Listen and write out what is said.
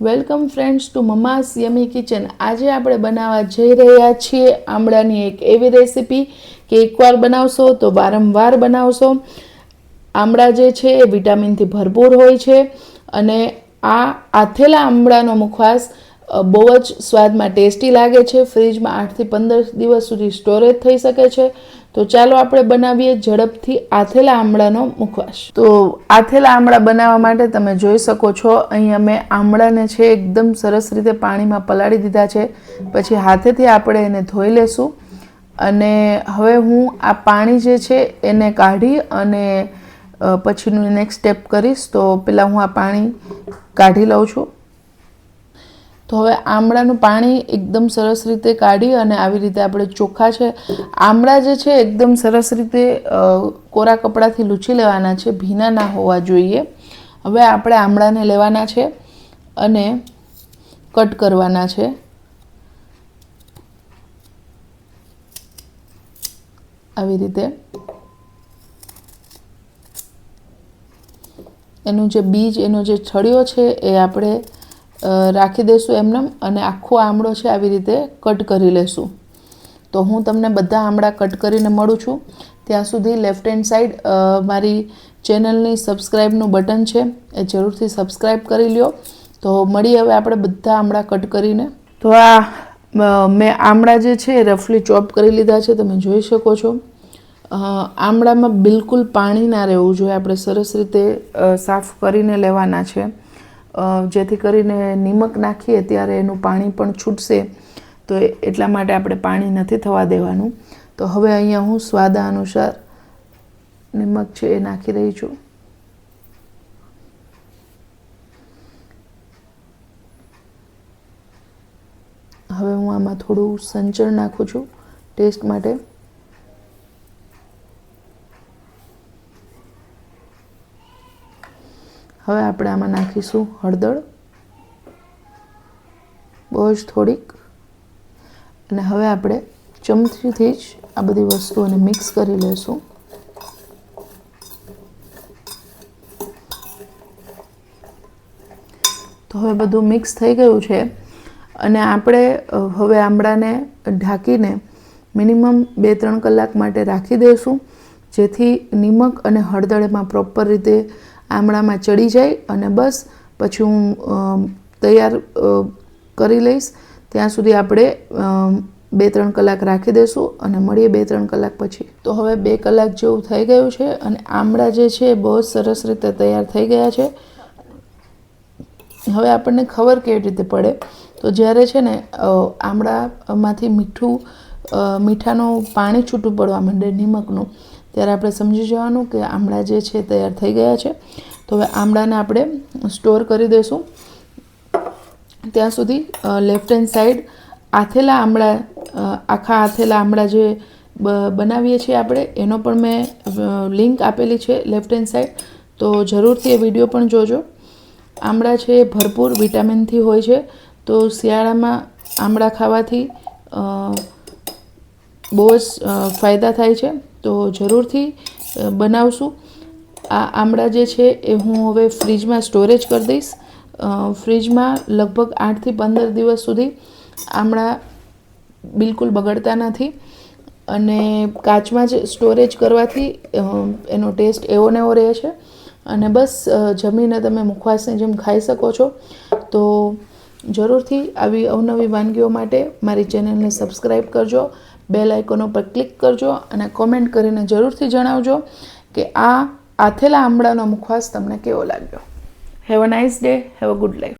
Welcome friends to mama's yummy kitchen. આજે આપણે બનાવવા જઈ રહ્યા છીએ આમળાની એક એવી રેસીપી કે એકવાર બનાવશો તો વારંવાર બનાવશો. આમળા જે છે એ વિટામિનથી ભરપૂર હોય છે અને આ આથેલા આમળાનો મુખવાસ બહુ જ સ્વાદમાં ટેસ્ટી લાગે છે. ફ્રીજમાં આઠથી પંદર દિવસ સુધી સ્ટોરેજ થઈ શકે છે. તો ચાલો આપણે બનાવીએ ઝડપથી આથેલા આમળાનો મુખવાસ. તો આથેલા આમળા બનાવવા માટે તમે જોઈ શકો છો અહીંયા મેં આમળાને છે એકદમ સરસ રીતે પાણીમાં પલાળી દીધા છે. પછી હાથેથી આપણે એને ધોઈ લેશું અને હવે હું આ પાણી જે છે એને કાઢી અને પછીનું નેક્સ્ટ સ્ટેપ કરીશ. તો પહેલાં હું આ પાણી કાઢી લઉં છું. તો હવે આમળાનું પાણી એકદમ સરસ રીતે કાઢી અને આવી રીતે આપણે ચોખ્ખા છે, આમળા જે છે એકદમ સરસ રીતે કોરા કપડાથી લૂછી લેવાના છે, ભીના ના હોવા જોઈએ. હવે આપણે આમળાને લેવાના છે અને કટ કરવાના છે. આવી રીતે. એનું જે બીજ, એનો જે છડિયો છે એ આપણે રાખી દઈશું એમને અને આખો આમળો છે આવી રીતે કટ કરી લેશું. તો હું તમને બધા આમળા કટ કરીને મળું છું. ત્યાં સુધી લેફ્ટ હેન્ડ સાઈડ મારી ચેનલની સબસ્ક્રાઈબનું બટન છે એ જરૂરથી સબસ્ક્રાઈબ કરી લ્યો. તો મળી હવે આપણે બધા આમળા કટ કરીને. તો આ મેં આમળા જે છે રફલી ચોપ કરી લીધા છે, તમે જોઈ શકો છો. આમળામાં બિલકુલ પાણી ના રહેવું જોઈએ. આપણે સરસ રીતે સાફ કરીને લેવાના છે. જેથી કરીને નિમક નાખીએ ત્યારે એનું પાણી પણ છૂટશે. તો એટલા માટે આપણે પાણી નથી થવા દેવાનું. તો હવે અહીંયા હું સ્વાદા અનુસાર નિમક છે એ નાખી રહી છું. હવે હું આમાં થોડું સંચળ નાખું છું ટેસ્ટ માટે. હવે આપણે આમાં નાખીશું હળદર. બહુ જ થોડીક. અને હવે આપણે ચમચીથી જ આ બધી વસ્તુઓને મિક્સ કરી લેશું. તો હવે બધું મિક્સ થઈ ગયું છે. અને આપણે હવે આમળાને ઢાંકીને મિનિમમ બે ત્રણ કલાક માટે રાખી દઈશું. જેથી નિમક અને હળદર એમાં પ્રોપર રીતે આમળામાં ચડી જાય અને બસ પછી હું તૈયાર કરી લઈશ. ત્યાં સુધી આપણે બે ત્રણ કલાક રાખી દઈશું અને મળીએ બે ત્રણ કલાક પછી. તો હવે બે કલાક જેવું થઈ ગયું છે અને આમળા જે છે બહુ જ સરસ રીતે તૈયાર થઈ ગયા છે. હવે આપણને ખબર કેવી રીતે પડે? તો જ્યારે છે ને આમળામાંથી મીઠું મીઠાનું પાણી છૂટું પડવા માંડે, નિમકનું ત્યારે આપણે સમજી જવાનું કે આમળા જે છે તૈયાર થઈ ગયા છે. તો હવે આમળાને આપણે સ્ટોર કરી દઈશું. ત્યાં સુધી લેફ્ટ હેન્ડ સાઈડ આથેલા આમળા આખા આથેલા આમળા જે બનાવીએ છીએ આપણે, એનો પણ મેં લિંક આપેલી છે લેફ્ટ હેન્ડ સાઈડ તો જરૂરથી એ વીડિયો પણ જોજો. આમળા છે એ ભરપૂર વિટામિનથી હોય છે. તો શિયાળામાં આમળા ખાવાથી બહુ જ ફાયદા થાય છે. તો જરૂરથી બનાવશું. આ આમળા જે છે એ હું હવે ફ્રીજમાં સ્ટોરેજ કરી દઈશ. ફ્રીજમાં લગભગ આઠથી પંદર દિવસ સુધી આમળા બિલકુલ બગડતા નથી. અને કાચમાં જ સ્ટોરેજ કરવાથી એનો ટેસ્ટ એવો ને એવો રહે છે. અને બસ જમીને તમે મુખવાસની જેમ ખાઈ શકો છો. તો જરૂરથી આવી અવનવી વાનગીઓ માટે મારી ચેનલને સબસ્ક્રાઈબ કરજો. બેલ આઇકોન ઉપર ક્લિક કરજો અને કોમેન્ટ કરીને જરૂરથી જણાવજો કે આ આથેલા આમળાનો મુખવાસ તમને કેવો લાગ્યો. Have a nice day have a good life